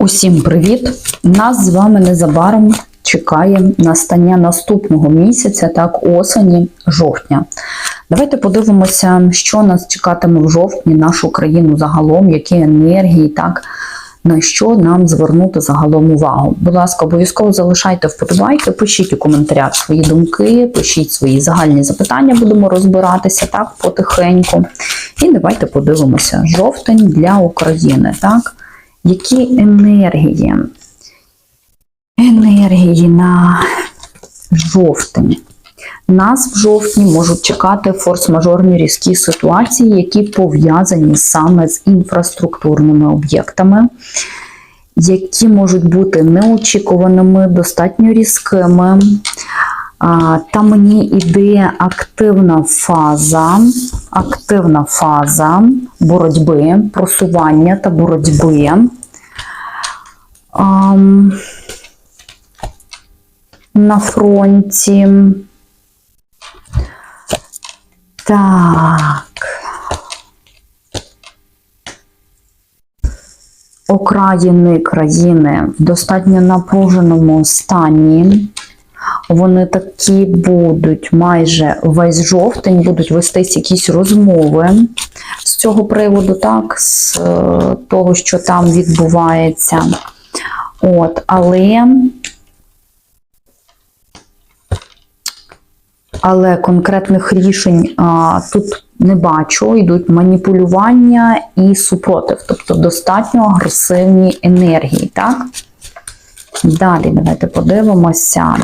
Усім привіт! Нас з вами незабаром чекає настання наступного місяця, так, осені, жовтня. Давайте подивимося, що нас чекатиме в жовтні, нашу країну загалом, які енергії, так, на що нам звернути загалом увагу. Будь ласка, обов'язково залишайте вподобайки, пишіть у коментарях свої думки, пишіть свої загальні запитання, будемо розбиратися так потихеньку. І давайте подивимося жовтень для України. так. Які енергії? Енергії на жовтень. Нас в жовтні можуть чекати форс-мажорні різкі ситуації, які пов'язані саме з інфраструктурними об'єктами, які можуть бути неочікуваними, достатньо різкими. Там мені іде активна фаза, активна фаза боротьби, просування та боротьби. На фронті. Так. Окраїни країни в достатньо напруженому стані. Вони такі будуть майже весь жовтень, будуть вестись якісь розмови з цього приводу, так, з е, того, що там відбувається. От, але, але конкретних рішень а, тут не бачу. Йдуть маніпулювання і супротив, тобто достатньо агресивні енергії. Так? Далі давайте подивимося.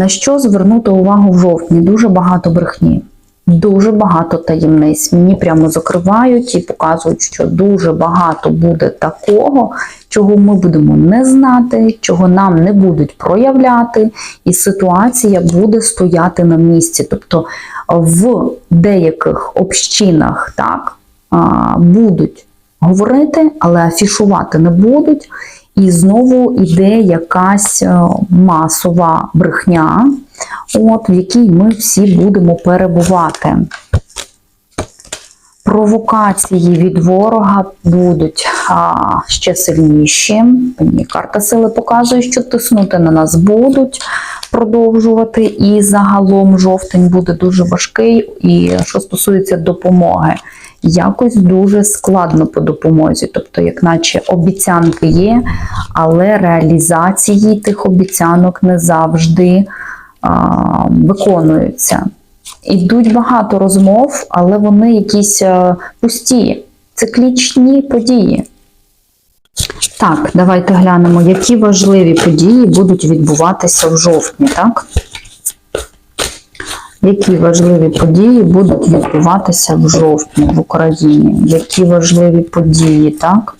На що звернути увагу в жовтні? Дуже багато брехні, дуже багато таємниць. Мені прямо закривають і показують, що дуже багато буде такого, чого ми будемо не знати, чого нам не будуть проявляти, і ситуація буде стояти на місці. Тобто в деяких общинах так, будуть говорити, але афішувати не будуть. І знову йде якась е, масова брехня, от, в якій ми всі будемо перебувати. Провокації від ворога будуть а, ще сильніші. Мені карта сили показує, що тиснути на нас будуть продовжувати. І загалом жовтень буде дуже важкий. І що стосується допомоги, якось дуже складно по допомозі. Тобто, як наче обіцянки є, але реалізації тих обіцянок не завжди а, виконуються. Ідуть багато розмов, але вони якісь пусті, циклічні події. Так, давайте глянемо, які важливі події будуть відбуватися в жовтні, так? Які важливі події будуть відбуватися в жовтні в Україні? Які важливі події, так?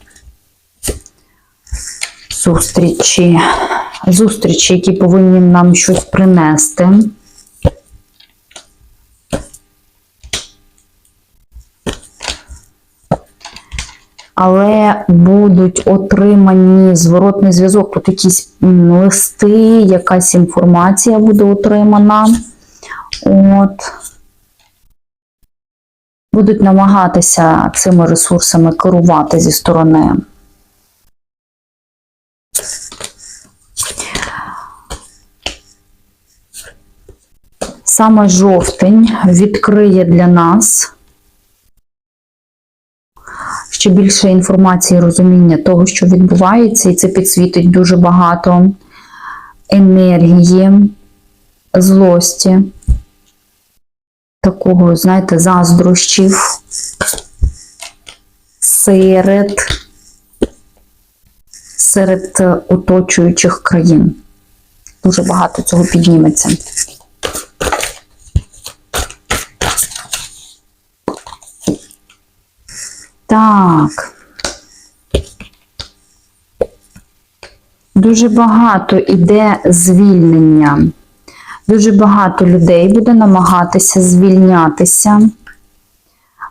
Зустрічі, зустрічі, які повинні нам щось принести. Але будуть отримані зворотний зв'язок, тут якісь листи, якась інформація буде отримана. От. Будуть намагатися цими ресурсами керувати зі сторони. Саме жовтень відкриє для нас ще більше інформації розуміння того, що відбувається, і це підсвітить дуже багато енергії, злості, такого, знаєте, заздрощів серед, серед оточуючих країн. Дуже багато цього підніметься. Так. Дуже багато іде звільнення. Дуже багато людей буде намагатися звільнятися,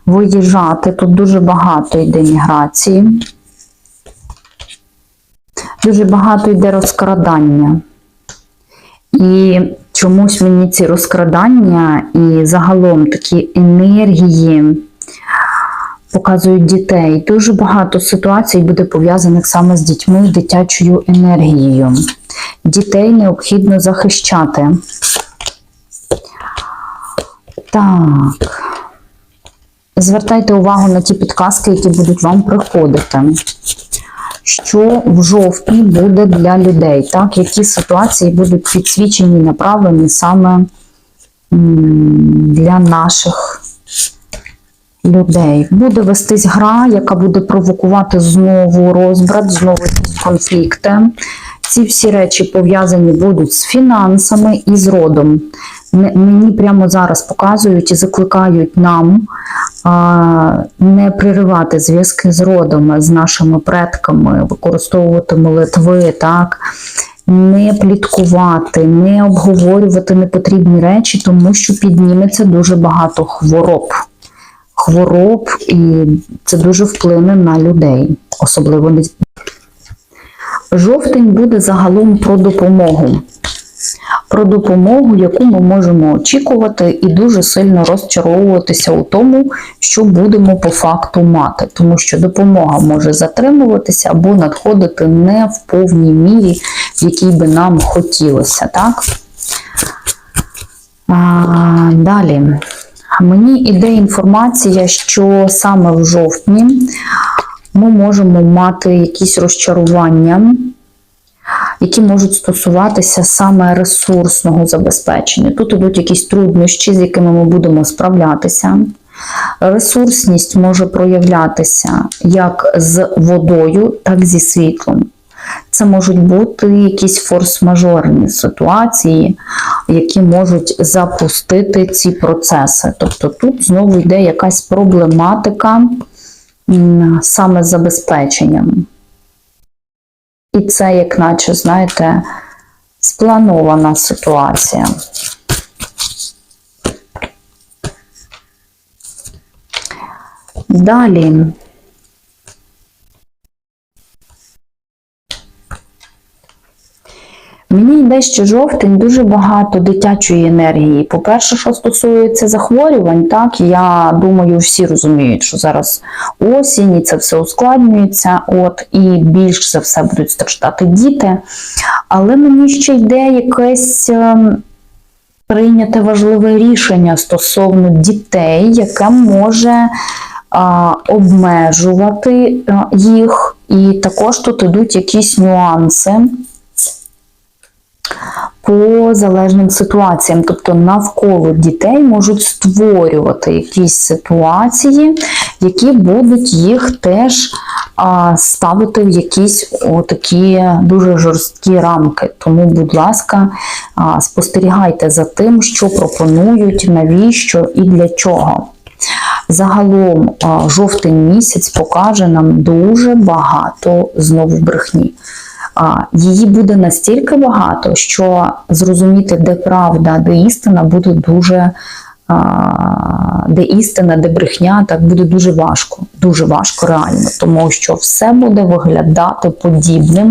виїжджати. Тут дуже багато йде міграції. Дуже багато йде розкрадання. І чомусь мені ці розкрадання і загалом такі енергії показують дітей. Дуже багато ситуацій буде пов'язаних саме з дітьми, дитячою енергією. Дітей необхідно захищати. Так. Звертайте увагу на ті підказки, які будуть вам приходити. Що в жовтні буде для людей, так? Які ситуації будуть підсвічені, направлені саме для наших людей. Буде вестись гра, яка буде провокувати знову розбрат, знову конфлікти. Ці всі речі пов'язані будуть з фінансами і з родом. Мені прямо зараз показують і закликають нам а, не приривати зв'язки з родом, з нашими предками, використовувати молитви, так. Не пліткувати, не обговорювати непотрібні речі, тому що підніметься дуже багато хвороб. Хвороб, і це дуже вплине на людей, особливо не Жовтень буде загалом про допомогу. Про допомогу, яку ми можемо очікувати, і дуже сильно розчаровуватися у тому, що будемо по факту мати, тому що допомога може затримуватися або надходити не в повній мірі, в якій би нам хотілося. Так? А, далі. Мені іде інформація, що саме в жовтні ми можемо мати якісь розчарування, які можуть стосуватися саме ресурсного забезпечення. Тут ідуть якісь труднощі, з якими ми будемо справлятися. Ресурсність може проявлятися як з водою, так і зі світлом. Це можуть бути якісь форс-мажорні ситуації, які можуть запустити ці процеси. Тобто тут знову йде якась проблематика саме забезпеченням. І це, як наче, знаєте, спланована ситуація. Далі. Йде жовтень дуже багато дитячої енергії. По-перше, що стосується захворювань, так я думаю, всі розуміють, що зараз осінь і це все ускладнюється. От і більш за все будуть страждати діти. Але мені ще йде якесь ем, прийняте важливе рішення стосовно дітей, яке може а, обмежувати а, їх. І також тут ідуть якісь нюанси по залежним ситуаціям, тобто навколо дітей можуть створювати якісь ситуації, які будуть їх теж ставити в якісь такі дуже жорсткі рамки. Тому, будь ласка, спостерігайте за тим, що пропонують, навіщо і для чого. Загалом а, жовтень місяць покаже нам дуже багато знову брехні. А, Її буде настільки багато, що зрозуміти, де правда, де істина, буде дуже де істина, де брехня, так буде дуже важко, дуже важко реально, тому що все буде виглядати подібним.